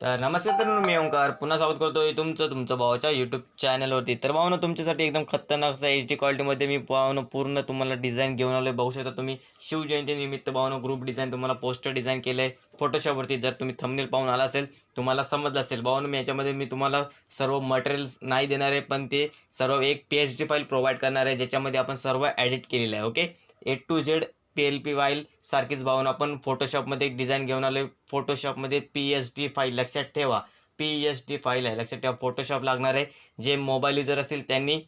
तर नमस्कार तर मी ओंकार. पुन्हा स्वागत करतोय तुमचं तुमचं भावाच्या यूट्यूब चॅनलवरती तर भावनं तुमच्यासाठी एकदम खतरनाक असा एच डी क्वालिटीमध्ये मी भावनं पूर्ण तुम्हाला डिझाईन घेऊन आलो बघू शकता तुम्ही शिवजयंतीनिमित्त भावनं ग्रुप डिझाईन तुम्हाला पोस्टर डिझाईन केलं आहे फोटोशॉपवरती जर तुम्ही थंबनेल पाहून आला असेल तुम्हाला समजलं असेल. भावनं मी याच्यामध्ये मी तुम्हाला सर्व मटेरियल्स नाही देणार आहे पण ते सर्व एक P H D file provide करणार आहे ज्याच्यामध्ये आपण सर्व ॲडिट केलेलं आहे okay A to Z P L P file सारखीच भावना. आपण फोटोशॉपमध्ये एक डिझाईन घेऊन आलो आहे फोटोशॉपमध्ये पी एच डी फाईल लक्षात ठेवा. पी एच डी फाईल आहे. लक्षात ठेवा. फोटोशॉप लागणार आहे. जे मोबाईल युजर असतील त्यांनी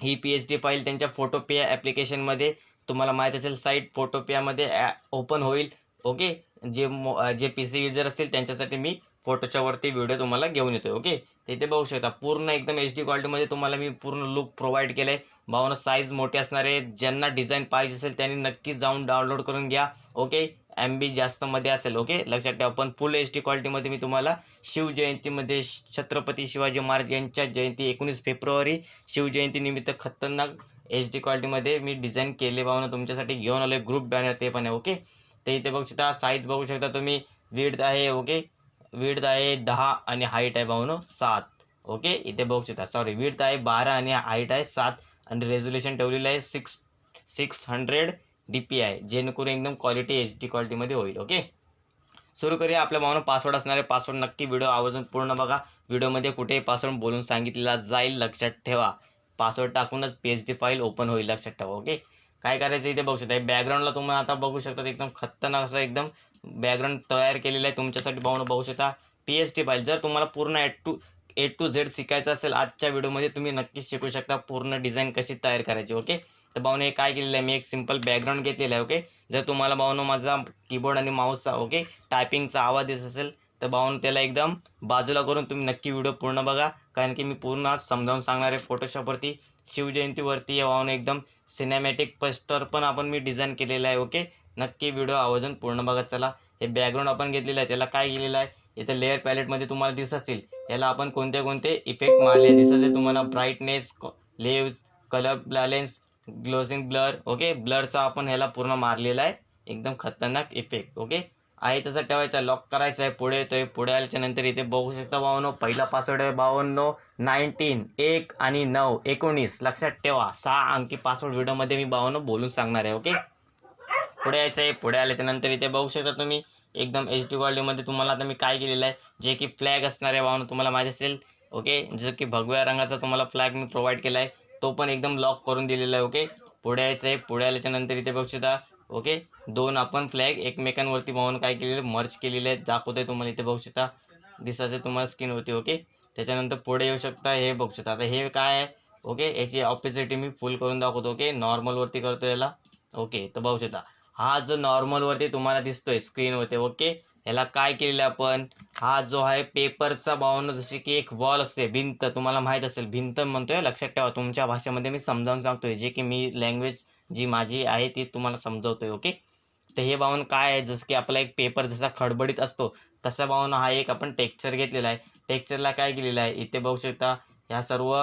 ही पी एच डी फाईल त्यांच्या फोटोपिया ॲप्लिकेशनमध्ये तुम्हाला माहीत असेल साईट फोटोपियामध्ये ओपन होईल. ओके जे मो जे पी सी युजर असतील त्यांच्यासाठी मी फोटोशॉपवरती व्हिडिओ तुम्हाला घेऊन येतो ओके तिथे बघू शकता पूर्ण एकदम एच डी क्वालिटीमध्ये तुम्हाला मी पूर्ण लुक प्रोव्हाइड केलं आहे भावना साईज मोठी असणार ज्यांना डिझाईन पाहिजे असेल त्यांनी नक्की जाऊन डाउनलोड करून घ्या. ओके एम बी जास्तमध्ये असेल ओके लक्षात ठेवा. पण फुल एच डी क्वालिटीमध्ये मी तुम्हाला शिवजयंतीमध्ये छत्रपती शिवाजी महाराज यांच्या जयंती एकोणीस फेब्रुवारी शिवजयंतीनिमित्त खतरनाक एच डी क्वालिटीमध्ये मी डिझाईन केले भावना. तुमच्यासाठी घेऊन आलो ग्रुप बॅनर ते पण आहे ओके ते इथे बघू शकता. साईज बघू शकता तुम्ही. विड्थ आहे ओके विड्थ आहे दहा आणि हाईट आहे भावनो सात ओके इथे बघू शकता. सॉरी विड्थ आहे बारा आणि हाईट आहे सात. आणि रेझोल्युशन ठेवलेलं आहे six six hundred D P I जेणेकरून एकदम क्वालिटी एच डी क्वालिटीमध्ये होईल ओके सुरू करूया आपल्या भावना पासवर्ड असणारे पासवर्ड नक्की व्हिडिओ आवर्जून पूर्ण बघा. व्हिडिओमध्ये कुठेही पासवर्ड बोलून सांगितलेला जाईल लक्षात ठेवा. Password टाकूनच P H D file open होईल लक्षात ठेवा ओके काय करायचं इथे बघू शकता. बॅकग्राऊंडला तुम्ही आता बघू शकता एकदम खतरनाक असं एकदम बॅकग्राऊंड तयार केलेलं आहे. तुमच्यासाठी भावना बघू शकता. पी एच डी फाईल जर तुम्हाला पूर्ण at to A to Z शिकायचं असेल आजच्या व्हिडिओमध्ये तुम्ही नक्कीच शिकू शकता. पूर्ण डिझाईन कशी तयार करायची ओके तर भावने काय केलेलं आहे मी एक सिंपल बॅकग्राऊंड घेतलेलं आहे ओके जर तुम्हाला भाऊनं माझा कीबोर्ड आणि माऊसचा ओके टायपिंगचा आवाज येत असेल तर भाऊन त्याला एकदम बाजूला करून तुम्ही नक्की व्हिडिओ पूर्ण बघा. कारण की मी पूर्ण आज समजावून सांगणार आहे फोटोशॉपवरती शिवजयंतीवरती या भाऊने एकदम सिनेमॅटिक पस्टर पण आपण मी डिझाईन केलेलं आहे ओके नक्की व्हिडिओ आवाजून पूर्ण बघा चला. हे बॅकग्राऊंड आपण घेतलेलं आहे त्याला काय केलेलं आहे इथे लेअर पॅलेटमध्ये तुम्हाला दिसत असतील याला आपण कोणते कोणते इफेक्ट मारले दिसत असेल तुम्हाला? Brightness levels colour balance glossing blur okay ब्लरचा आपण ह्याला पूर्ण मारलेला आहे. एकदम खतरनाक इफेक्ट ओके आहे तसं ठेवायचा लॉक करायचं आहे. पुढे येतोय. पुढे आल्याच्यानंतर इथे बघू शकता बावन्न पहिला पासवर्ड आहे बावन्न नाईन्टीन एक आणि नऊ एकोणीस. लक्षात ठेवा. सहा अंकी पासवर्ड व्हिडिओमध्ये मी बावन्न बोलून सांगणार आहे ओके पुढे यायचं आहे पुढे आल्याच्यानंतर इथे बघू शकता तुम्ही. एकदम एच डी क्वालिटीमध्ये तुम्हाला आता मी काय केलेलं आहे? जे की फ्लॅग असणार आहे भावना तुम्हाला माहीत असेल ओके जसं की भगव्या रंगाचा तुम्हाला फ्लॅग मी प्रोव्हाइड केला आहे तो पण एकदम लॉक करून दिलेला आहे ओके पुढे यायचं आहे पुढे आल्याच्यानंतर इथे बघू शकता ओके दोन आपण फ्लॅग एकमेकांवरती वाहून काय केलेलं मर्च केलेले आहेत दाखवतोय तुम्हाला इथे बघू शकता. दिसायचं तुम्हाला स्किनवरती ओके त्याच्यानंतर पुढे येऊ शकता हे बघू शकता. आता हे काय आहे? ओके याची ऑपोजिट मी फुल करून दाखवतो ओके नॉर्मलवरती करतो याला ओके तर बघू शकता. हा जो नॉर्मलवरती तुम्हाला दिसतोय स्क्रीनवरती ओके ह्याला काय केलेलं आपण? हा जो आहे पेपरचा बाउंड जसे की एक वॉल असते भिंत. तुम्हाला माहीत असेल भिंत म्हणतोय लक्षात ठेवा. तुमच्या भाषेमध्ये मी समजावून सांगतोय जे की मी लँग्वेज जी माझी आहे ती तुम्हाला समजवतोय ओके तर हे बावन्न काय आहे? जसं की आपला एक पेपर जसा खडबडीत असतो तसा बावन्न हा एक आपण टेक्चर घेतलेला आहे. टेक्चरला काय केलेलं आहे? इथे बघू शकता ह्या सर्व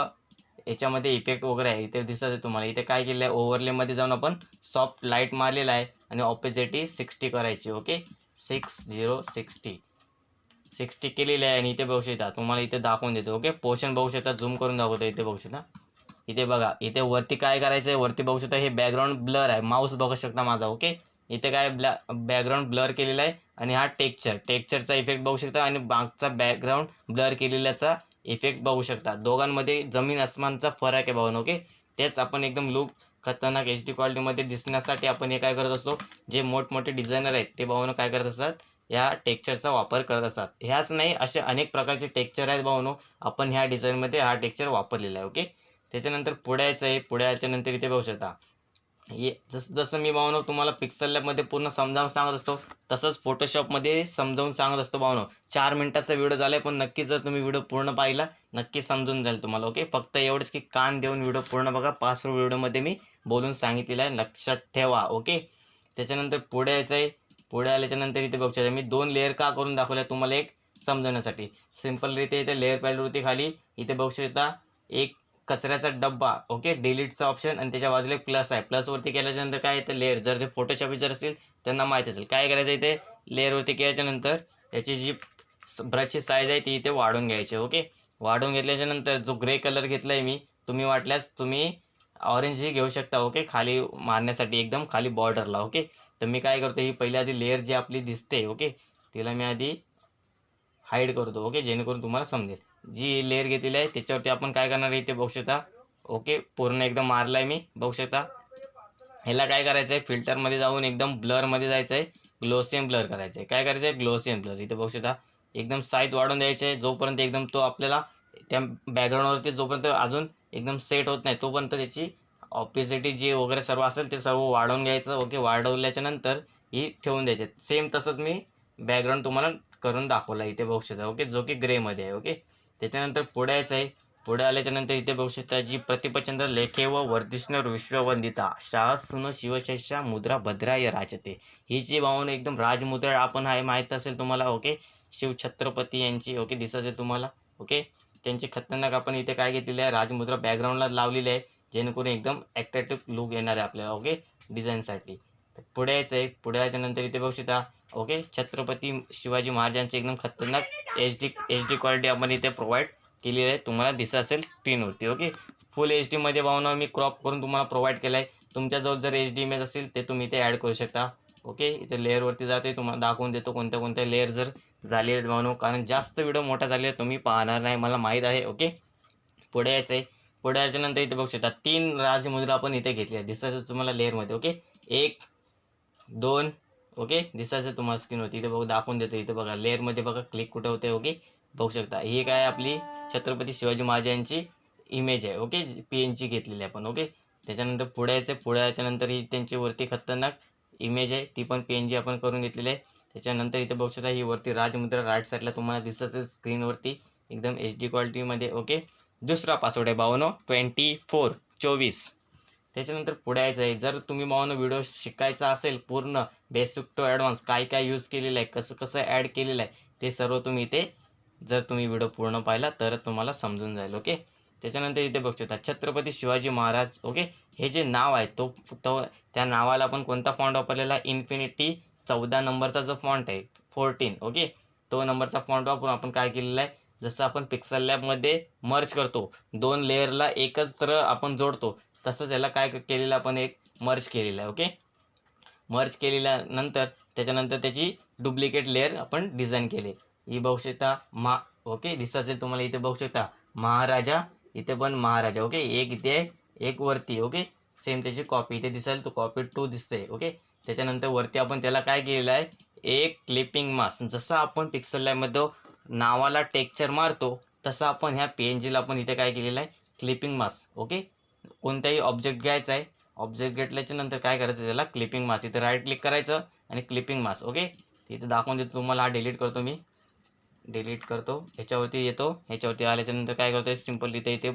याच्यामध्ये इफेक्ट वगैरे आहे. इथे दिसत आहे तुम्हाला. इथे काय केलेलं आहे? ओव्हरलेमध्ये जाऊन आपण सॉफ्ट लाइट मारलेला आहे. आणि ऑपोजिटी सिक्स्टी करायची okay six zero sixty sixty केलेली आहे आणि इथे बघू शकता तुम्हाला इथे दाखवून देतो ओके पोर्शन बघू शकता झूम करून दाखवतो इथे बघू शकता. इथे बघा इथे वरती काय करायचं आहे वरती बघू शकता हे बॅकग्राऊंड ब्लर आहे. माऊस बघू शकता माझा ओके इथे काय ब्लॅ बॅकग्राऊंड ब्लर केलेला आहे आणि हा टेक्चर टेक्चरचा इफेक्ट बघू शकता आणि मागचा बॅकग्राऊंड ब्लर केलेल्याचा इफेक्ट बघू शकता. दोघांमध्ये जमीन आसमानचा फरक आहे बघून ओके तेच आपण एकदम लुक खतरनाक एच डी क्वालिटीमध्ये दिसण्यासाठी आपण हे काय करत असतो जे मोठमोठे डिझायनर आहेत ते भावनं काय करत असतात या टेक्चरचा वापर करत असतात. ह्याच नाही असे अनेक प्रकारचे टेक्चर आहेत भावनो आपण ह्या डिझाईनमध्ये हा टेक्चर वापरलेला आहे ओके त्याच्यानंतर पुढ्याचं आहे पुढ्याच्यानंतर इथे बघू शकता. ये जसं जसं मी भावनो तुम्हाला पिक्सल लॅबमध्ये पूर्ण समजावून सांगत असतो तसंच फोटोशॉपमध्ये समजावून सांगत असतो भावनो चार मिनटाचा व्हिडिओ झाला आहे पण नक्की जर तुम्ही व्हिडिओ पूर्ण पाहिला नक्की समजून जाईल तुम्हाला ओके फक्त एवढंच की कान देऊन व्हिडिओ पूर्ण बघा. पाच व्हिडिओमध्ये मी बोलून सांगितलेलं आहे लक्षात ठेवा ओके त्याच्यानंतर पुढे यायचं आहे पुढे आल्याच्यानंतर इथे बघू शकता मी दोन लेअर का करून दाखवल्या तुम्हाला एक समजवण्यासाठी. सिम्पलरित्या इथे लेअर पॅडवरती खाली इथे बघू शकता एक कचऱ्याचा डब्बा ओके डिलीटचा ऑप्शन आणि त्याच्या बाजूला एक प्लस आहे. प्लसवरती केल्याच्यानंतर काय येतं? लेअर जर ते फोटोशॉप जर असतील त्यांना माहीत असेल. काय करायचं इथे? लेअरवरती केल्याच्यानंतर याची जी ब्रशची साईज आहे ती इथे वाढवून घ्यायची ओके वाढवून घेतल्याच्या नंतर जो ग्रे कलर घेतला आहे मी तुम्ही वाटल्यास तुम्ही ऑरेंजही घेऊ शकता ओके खाली मारण्यासाठी एकदम खाली बॉर्डरला ओके तर मी काय करतो ही पहिल्या आधी लेअर जी आपली दिसते ओके तिला मी आधी हाईड करतो ओके जेणेकरून तुम्हाला समजेल. जी लेअर घेतलेली आहे त्याच्यावरती आपण काय करणार आहे इथे बघू शकता. ओके पूर्ण एकदम मारला आहे मी बघू शकता. ह्याला काय करायचं आहे फिल्टरमध्ये जाऊन एकदम ब्लरमध्ये जायचं आहे ग्लोसियम ब्लर करायचं आहे काय करायचं आहे ग्लोसियम ब्लर इथे बघू शकता. एकदम साईज वाढवून द्यायची. आहे जोपर्यंत एकदम तो आपल्याला त्या बॅकग्राऊंडवरती जोपर्यंत अजून एकदम सेट होत नाही तोपर्यंत त्याची ऑपिसिटी जे वगैरे सर्व असेल ते सर्व वाढवून घ्यायचं. ओके वाढवल्याच्या नंतर ही ठेवून द्यायचे. सेम तसंच मी बॅकग्राऊंड तुम्हाला करून दाखवला इथे बघू शकता. ओके जो की ग्रेमध्ये आहे. ओके त्याच्यानंतर पुढे यायचं आहे. पुढे आल्याच्यानंतर इथे बघू शकता जी प्रतिपचंद्र लेखे व वर्धिष्णर विश्ववंदिता शाहसुन शिवशेषा मुद्रा भद्राय राजते. ही जी भावना एकदम राजमुद्रा आपण आहे माहीत असेल तुम्हाला ओके? शिवछत्रपती यांची ओके? दिसत आहे तुम्हाला ओके? त्यांची खतरनाक आपण इथे काय घेतलेली आहे? राजमुद्रा बॅकग्राऊंडला लावलेली आहे जेणेकरून एकदम ॲट्रॅक्टिव्ह लुक येणार आहे आपल्याला ओके? डिझाईनसाठी पुढे यायचं आहे. पुढे यायच्या नंतर इथे बघू शकता. ओके छत्रपती शिवाजी महाराजांची एकदम खतरनाक H D H D quality आपण इथे प्रोव्हाइड केलेली आहे. तुम्हाला दिसत असेल स्क्रीनवरती ओके फुल एच डीमध्ये भावना मी क्रॉप करून तुम्हाला प्रोव्हाइड केला आहे तुमच्याजवळ जर एच डी इमेज असेल ते तुम्ही इथे ॲड करू शकता. ओके इथे लेअरवरती जाते तुम्हाला दाखवून देतो कोणत्या कोणत्या लेअर जर झाले आहेत भावनो. कारण जास्त व्हिडिओ मोठा झाले तुम्ही पाहणार नाही. मला माहीत आहे. ओके पुढे यायचं आहे. पुढे यायच्यानंतर इथे बघू शकता. तीन राजमुद्रा आपण इथे घेतल्या दिसत असेल तुम्हाला लेअरमध्ये ओके एक दोन ओके? दिसायचं तुम्हाला स्क्रीनवरती इथे बघ दाखवून देतो. इथे बघा लेअरमध्ये बघा क्लिक कुठं होते ओके? बघू शकता. ही काय आपली छत्रपती शिवाजी महाराजांची इमेज आहे ओके? पी एनची घेतलेली आपण ओके? त्याच्यानंतर पुढ्याचं पुढ्याच्यानंतर आहे ही त्यांची वरती खतरनाक इमेज आहे. ती पण पी एन जी आपण करून घेतलेली आहे. त्याच्यानंतर इथे बघू शकता ही वरती राजमुद्रा राईट साईडला तुम्हाला दिसत असेल स्क्रीनवरती एकदम एच डी क्वालिटीमध्ये ओके? दुसरा पासवर्ड आहे बावन्न ट्वेंटी फोर चोवीस. त्याच्यानंतर पुढे यायचं आहे. जर तुम्ही बावनो व्हिडिओ शिकायचा असेल पूर्ण बेसिक टू ॲडव्हान्स काय काय यूज केलेलं आहे कसं कसं ॲड केलेलं आहे ते सर्व तुम्ही इथे जर तुम्ही व्हिडिओ पूर्ण पाहिला तर तुम्हाला समजून जाईल ओके त्याच्यानंतर इथे बघू शकता छत्रपती शिवाजी महाराज ओके हे जे नाव आहे तो तो त्या नावाला आपण कोणता फॉन्ट वापरलेला? इन्फिनिटी चौदा नंबरचा जो फॉन्ट आहे फोर्टीन ओके तो नंबरचा फॉन्ट वापरून आपण काय केलेला आहे? जसं आपण पिक्सल लॅबमध्ये मर्ज करतो दोन लेअरला एकत्र आपण जोडतो तसंच याला काय केलेलं आपण एक मर्ज केलेलं आहे ओके मर्ज केलेल्यानंतर त्याच्यानंतर त्याची डुप्लिकेट लेअर आपण डिझाईन केले. ही बघू शकता मा ओके दिसत असेल तुम्हाला इथे बघू शकता. महाराजा इथे पण महाराजा ओके एक इथे आहे, एक वरती ओके सेम त्याची कॉपी इथे दिसेल तो कॉपी टू दिसते ओके त्याच्यानंतर वरती आपण त्याला काय केलेलं आहे? एक क्लिपिंग मास्क जसं आपण पिक्सल लॅबमध्ये नावाला टेक्चर मारतो तसं आपण ह्या पी एन जीला आपण इथे काय केलेलं आहे? क्लिपिंग मास्क ओके कोणताही ऑब्जेक्ट घ्यायचा आहे ऑब्जेक्ट घेतल्याच्या नंतर काय करायचं त्याला? क्लिपिंग मास्क इथे राईट क्लिक करायचं आणि क्लिपिंग मास्क ओके इथे दाखवून देतो तुम्हाला हा डिलीट करतो मी. डिलीट करतो. ह्याच्यावरती येतो. ह्याच्यावरती आल्याच्यानंतर काय करतो सिंपल इथे इथे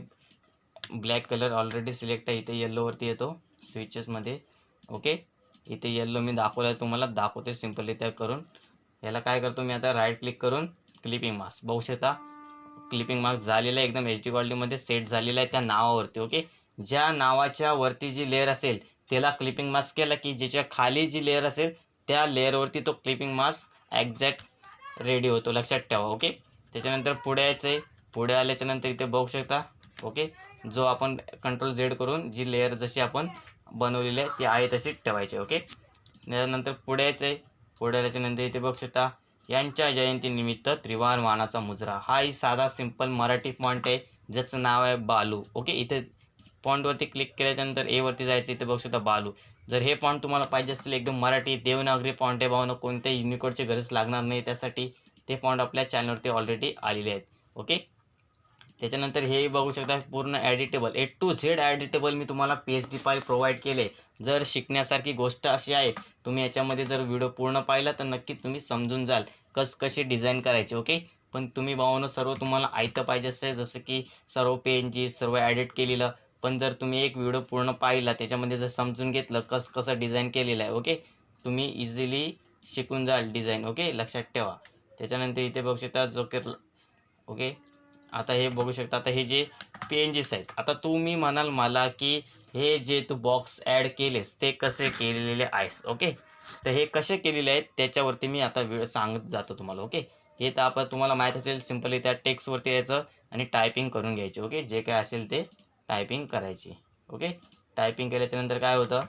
ब्लॅक कलर ऑलरेडी सिलेक्ट आहे. इथे येल्लोवरती येतो. स्विचेसमध्ये ओके इथे येल्लो मी दाखवलं आहे तुम्हाला. दाखवते सिंपल इथे करून. याला काय करतो मी आता? राईट क्लिक करून क्लिपिंग मास्क बघू शकता क्लिपिंग मार्क झालेला आहे. एकदम एच डी क्वालिटीमध्ये सेट झालेला आहे त्या नावावरती ओके ज्या नावाच्या वरती जी लेअर असेल त्याला क्लिपिंग मास्क केला की ज्याच्या खाली जी लेअर असेल त्या लेअरवरती तो क्लिपिंग मास्क एक्झॅक्ट रेडी होतो. लक्षात ठेवा ओके त्याच्यानंतर पुढे यायचं आहे. पुढे आल्याच्यानंतर इथे बघू शकता ओके जो आपण कंट्रोल झेड करून जी लेअर जशी आपण बनवलेली आहे ती आहे तशी ठेवायची ओके त्यानंतर पुढे यायचं आहे. पुढे आल्याच्यानंतर इथे बघू शकता यांच्या जयंतीनिमित्त त्रिवार वाणाचा मुजरा. हा ही साधा सिंपल मराठी फॉन्ट आहे ज्याचं नाव आहे बालू ओके इथे फॉन्टवरती क्लिक केल्याच्यानंतर एवरती जायचं इथे बघू शकता बालू. जर हे फॉन्ट तुम्हाला पाहिजे असतील एकदम मराठी देवनागरी फॉन्ट आहे भावना कोणत्याही युनिकोडची गरज लागणार नाही. त्यासाठी ते फॉन्ट आपल्या चॅनलवरती ऑलरेडी आलेले आहेत. ओके त्याच्यानंतर हे बघू शकता पूर्ण ॲडिटेबल ए टू झेड ॲडिटेबल मी तुम्हाला P H D file provide केले. जर शिकण्यासारखी गोष्ट अशी आहे तुम्ही याच्यामध्ये जर व्हिडिओ पूर्ण पाहिला तर नक्की तुम्ही समजून जाल कस कशी डिझाईन करायची ओके पण तुम्ही भावानं सर्व तुम्हाला ऐकतं पाहिजे असं जसं की सर्व पेनची सर्व ॲडिट केलेलं पण जर तुम्ही एक व्हिडिओ पूर्ण पाहिला त्याच्यामध्ये जर समजून घेतलं कसं कसं डिझाईन केलेलं आहे ओके तुम्ही इझिली शिकून जाल डिझाईन ओके लक्षात ठेवा. त्याच्यानंतर इथे बघू शकता जो की ओके आता हे बघू शकता आता हे जे पी एन जीस आहेत आता तुम्ही म्हणाल मला की हे जे तू बॉक्स ॲड केलेस ते कसे केलेले आहेस ओके तर हे कसे केलेले आहेत त्याच्यावरती मी आता वेळ सांगत जातो तुम्हाला ओके हे तर आपण तुम्हाला माहीत असेल सिम्पली त्या टेक्स्टवरती यायचं आणि टायपिंग करून घ्यायचे ओके जे काय असेल ते टायपिंग करायची. ओके टायपिंग केल्याच्यानंतर काय होतं?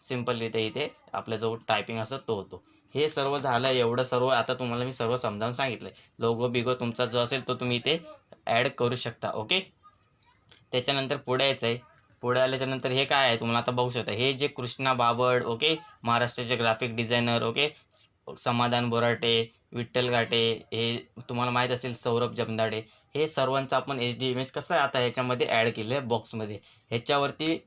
सिंपल इथे इथे आपला जो टायपिंग असं तो होतो. हे सर्व झालं एवढं सर्व आता तुम्हाला मी सर्व समजावून सांगितलं आहे लोगो बिगो तुमचा जो असेल तो तुम्ही इथे ॲड करू शकता. ओके त्याच्यानंतर पुढे यायचं आहे पुढे आल्याच्यानंतर हे काय आहे? तुम्हाला आता बघू शकता. हे जे कृष्णा बाबड ओके महाराष्ट्राचे graphic designer okay Samadhan Borate Vitthal घाटे हे तुम्हाला माहीत असेल सौरभ जमदाडे. हे सर्वांचं आपण एच डी इमेज कसं आता ह्याच्यामध्ये ॲड केलं आहे बॉक्समध्ये ह्याच्यावरती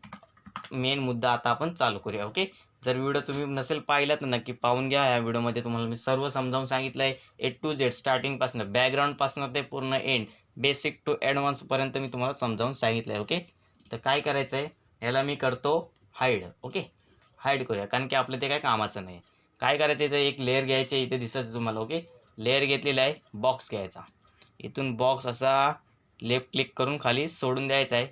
मेन मुद्दा आता आपण चालू करूया ओके जर व्हिडिओ तुम्ही नसेल पाहिला तर नक्की पाहून घ्या. या व्हिडिओमध्ये तुम्हाला मी सर्व समजावून सांगितलं आहे ए टू झेड स्टार्टिंगपासून बॅकग्राऊंडपासून ते पूर्ण एंड बेसिक टू ॲडव्हान्सपर्यंत मी तुम्हाला समजावून सांगितलं आहे ओके तर काय करायचं आहे ह्याला मी करतो हाईड ओके हाईड करूया कारण की आपलं ते काय कामाचं नाही. काय करायचं इथे? एक लेअर घ्यायचे इथे दिसत तुम्हाला ओके लेअर घेतलेला आहे बॉक्स घ्यायचा. इथून बॉक्स असा लेफ्ट क्लिक करून खाली सोडून द्यायचा आहे.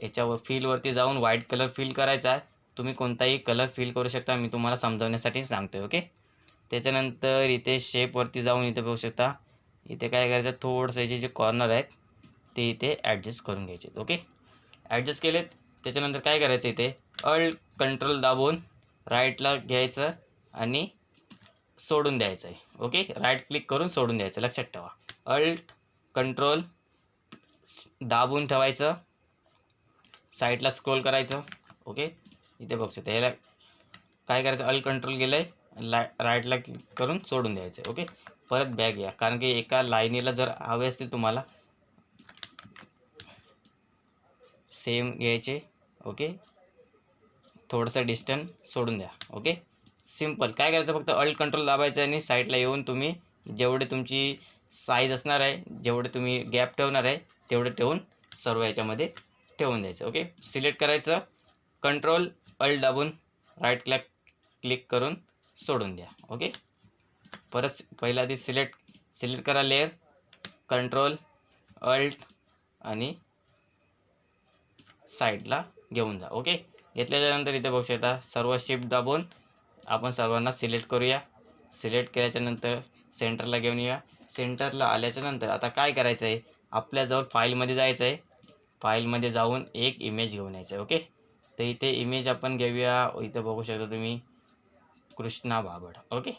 याच्यावर फिलवरती जाऊन व्हाईट कलर फिल करायचा आहे. तुम्ही कोणताही कलर फिल करू शकता मी तुम्हाला समजावण्यासाठी सांगतोय ओके त्याच्यानंतर इथे शेपवरती जाऊन इथे बघू शकता. इथे काय करायचं? थोडंसं याचे जे कॉर्नर आहेत ते इथे ॲडजस्ट करून घ्यायचे ओके ॲडजस्ट केलेत त्याच्यानंतर काय करायचं इथे? अल्ट कंट्रोल दाबून राईटला घ्यायचं. आणि सोडून द्यायचं आहे ओके राईट क्लिक करून सोडून द्यायचं. लक्षात ठेवा. अल्ट कंट्रोल दाबून ठेवायचं. साईडला स्क्रोल करायचं. ओके इथे बघू शकता. याला काय करायचं? अल्ट कंट्रोल गेलं आहे ला राईटला क्लिक करून सोडून द्यायचं ओके परत बॅग या. कारण की एका लाईनीला जर हवे असतील तुम्हाला सेम घ्यायचे. ओके थोडंसं डिस्टन्स सोडून द्या. ओके सिंपल काय करायचं? फक्त अल्ट कंट्रोल दाबायचं आणि साईडला येऊन तुम्ही जेवढे तुमची साईज असणार आहे जेवढे तुम्ही गॅप ठेवणार आहे तेवढे ठेवून सर्व याच्यामध्ये ठेवून द्यायचं. ओके सिलेक्ट करायचं. कंट्रोल अल्ट दाबून राईट क्लॅक क्लिक करून सोडून द्या. ओके परत पहिला आधी सिलेक्ट सिलेक्ट करा लेअर कंट्रोल अल्ट आणि साईडला घेऊन जा. ओके घेतल्याच्यानंतर इथे बघू शकता सर्व शिफ्ट दाबून आपण सर्वांना सिलेक्ट करूया. सिलेक्ट केल्याच्यानंतर सेंटरला घेऊन येऊया. सेंटरला आल्याच्यानंतर आता काय करायचं आहे आपल्याजवळ फाईलमध्ये जायचं आहे फाईलमध्ये जाऊन एक इमेज घेऊन यायचं आहे ओके तर इथे इमेज आपण घेऊया. इथं बघू शकता तुम्ही कृष्णा बाबड ओके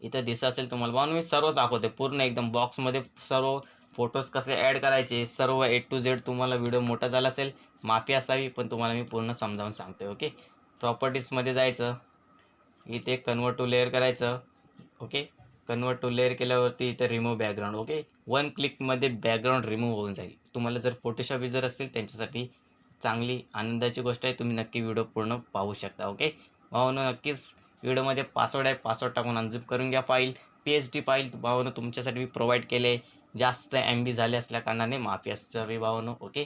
इथं दिसत असेल तुम्हाला. म्हणून मी सर्व दाखवते. पूर्ण एकदम बॉक्समध्ये सर्व फोटोज कसे ॲड करायचे सर्व ए टू झेड तुम्हाला व्हिडिओ मोठा झाला असेल. माफी असावी पण तुम्हाला मी पूर्ण समजावून सांगते ओके प्रॉपर्टीजमध्ये जायचं. इथे कन्वर्ट टू लेअर करायचं. ओके कन्वर्ट टू लेअर केल्यावरती इथे रिमूव्ह बॅकग्राऊंड ओके वन क्लिकमध्ये बॅकग्राऊंड रिमूव्ह होऊन जाईल. तुम्हाला जर फोटोशॉप जर असतील त्यांच्यासाठी चांगली आनंदाची गोष्ट आहे. तुम्ही नक्की व्हिडिओ पूर्ण पाहू शकता. ओके भावानं नक्कीच व्हिडिओमध्ये पासवर्ड आहे. पासवर्ड टाकून अनझिप करून घ्या file P H D file भावानं तुमच्यासाठी मी प्रोव्हाइड केले. जास्त एम बी झाले असल्या कारणाने माफी असावी भावानं. ओके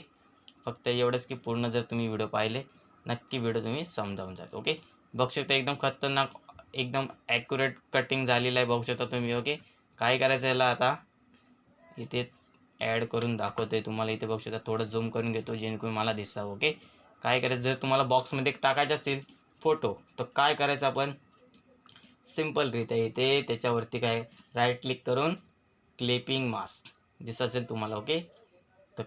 फक्त एवढंच की पूर्ण जर तुम्ही व्हिडिओ पाहिले नक्की व्हिडिओ तुम्ही समजावून जाल. ओके बघू शकता एकदम खतरनाक एकदम ॲक्युरेट कटिंग झालेलं आहे बघू शकता तुम्ही ओके काय करायचं याला आता? इथे ॲड करून दाखवतोय तुम्हाला इथे बघू शकता थोडं झूम करून घेतो जेणेकरून मला दिसा ओके काय करायचं जर तुम्हाला बॉक्समध्ये टाकायचे असतील फोटो तर काय करायचं आपण? सिम्पलरित्या इथे त्याच्यावरती काय राईट क्लिक करून क्लिपिंग मास्क दिसत असेल तुम्हाला ओके तर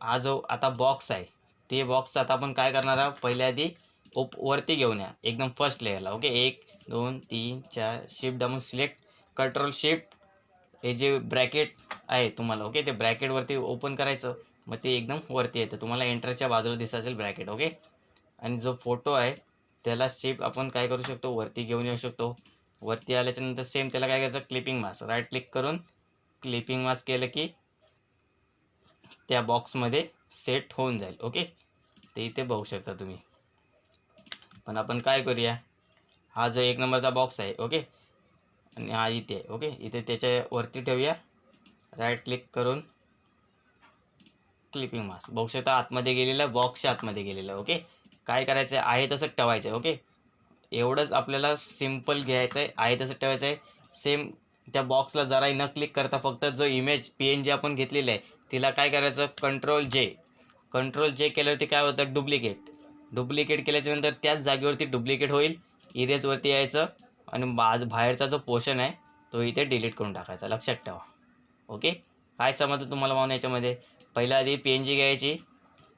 हा जो आता बॉक्स आहे ते बॉक्स आता आपण काय करणार आहोत? पहिल्या आधी ओप वरती घेऊन या. एकदम फर्स्ट लेअरला ओके एक दोन तीन चार शिफ्ट दाबून सिलेक्ट कंट्रोल शिफ्ट हे जे ब्रॅकेट आहे तुम्हाला ओके ते ब्रॅकेटवरती ओपन करायचं. मग ते एकदम वरती येतं. तुम्हाला एंटरच्या बाजूला दिसत असेल ब्रॅकेट ओके आणि जो फोटो आहे त्याला शिफ्ट आपण काय करू शकतो? वरती घेऊन येऊ शकतो. वरती आल्याच्यानंतर सेम त्याला काय करायचं? क्लिपिंग मास्क राईट क्लिक करून क्लिपिंग मास्क केलं की त्या बॉक्समध्ये सेट होऊन जाईल ओके ते इथे बघू शकता तुम्ही. पण आपण काय करूया? हा जो एक नंबरचा बॉक्स आहे ओके आणि हा इथे आहे ओके इथे त्याच्यावरती ठेवूया. राईट क्लिक करून क्लिपिंग मास्क बघू शकता आतमध्ये गेलेलं बॉक्सच्या आतमध्ये गेलेलं ओके काय करायचं आहे आहे तसं ठेवायचं आहे ओके एवढंच आपल्याला सिंपल घ्यायचं आहे आहे तसं ठेवायचं आहे सेम त्या बॉक्सला जराही न क्लिक करता फक्त जो इमेज पी एन जी आपण घेतलेली आहे तिला काय करायचं? कंट्रोल जे कंट्रोल जे केल्यावरती काय होतं? डुप्लिकेट डुप्लिकेट केल्याच्यानंतर त्याच जागेवरती डुप्लिकेट होईल इरेजवरती यायचं आणि बाज बाहेरचा जो पोर्शन आहे तो इथे डिलीट करून टाकायचा. लक्षात ठेवा. ओके? काय समजतं तुम्हाला पाहून याच्यामध्ये? पहिल्या आधी पी एन जी घ्यायची.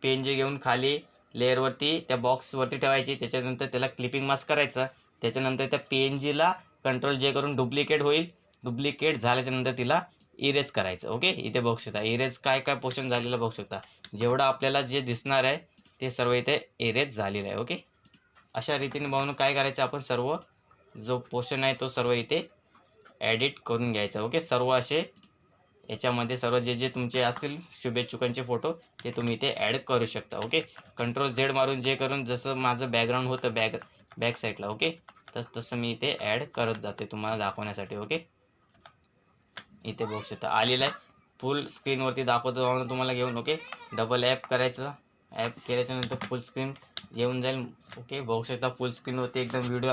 पी एन जी घेऊन खाली लेअरवरती त्या बॉक्सवरती ठेवायची. त्याच्यानंतर त्याला क्लिपिंग मास्क करायचं. त्याच्यानंतर त्या पी एन जीला कंट्रोल जे करून डुप्लिकेट होईल. डुप्लिकेट झाल्याच्यानंतर तिला इरेज करायचं. ओके? इथे बघू शकता. इरेज काय काय पोर्शन झालेलं बघू शकता. जेवढं आपल्याला जे दिसणार आहे ते सर्व इथे एरेज झालेलं आहे ओके अशा रीतीने बघून काय करायचं आपण सर्व जो पोर्शन आहे तो सर्व इथे ॲडिट करून घ्यायचा ओके सर्व असे याच्यामध्ये सर्व जे जे तुमचे असतील शुभेच्छुकांचे फोटो ते तुम्ही इथे ॲड करू शकता ओके कंट्रोल झेड मारून जे करून जसं माझं बॅकग्राऊंड होतं बॅक बॅक साईडला ओके तस तसं मी इथे ॲड करत जाते तुम्हाला दाखवण्यासाठी ओके इथे बघू शकता आलेलं आहे. फुल स्क्रीनवरती दाखवतो तुम्हाला घेऊन ओके डबल ॲप करायचं. ॲप केल्याच्यानंतर फुल स्क्रीन येऊन जाईल. ओके बघू शकता फुल स्क्रीनवरती एकदम व्हिडिओ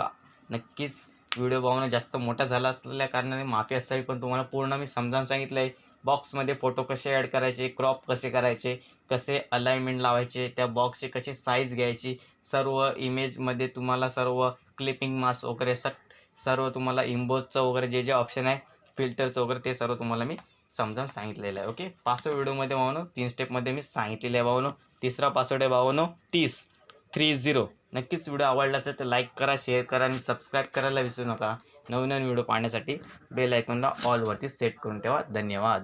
नक्कीच व्हिडिओ बघणं जास्त मोठा झाला असलेल्या कारणाने माफी असावी पण तुम्हाला पूर्ण मी समजावून सांगितलं आहे बॉक्समध्ये फोटो कसे ॲड करायचे क्रॉप कसे करायचे कसे अलाइनमेंट लावायचे त्या बॉक्सचे कसे साईज घ्यायची सर्व इमेजमध्ये तुम्हाला सर्व क्लिपिंग मास वगैरे स सर्व तुम्हाला इम्बोजचं वगैरे जे जे ऑप्शन आहे फिल्टरचं वगैरे ते सर्व तुम्हाला मी समजावून सांगितलेलं आहे. ओके पाचव्या व्हिडिओमध्ये भावनो तीन स्टेपमध्ये मी सांगितलेलं आहे भावनो. तिसरा पासवर्ड आहे भावनो तीस थ्री झिरो नक्कीच व्हिडिओ आवडला असेल तर लाईक करा शेअर करा आणि सबस्क्राईब करायला विसरू नका. नवीन नवीन व्हिडिओ पाहण्यासाठी बेल आयकॉनला ऑलवरती सेट करून ठेवा. धन्यवाद.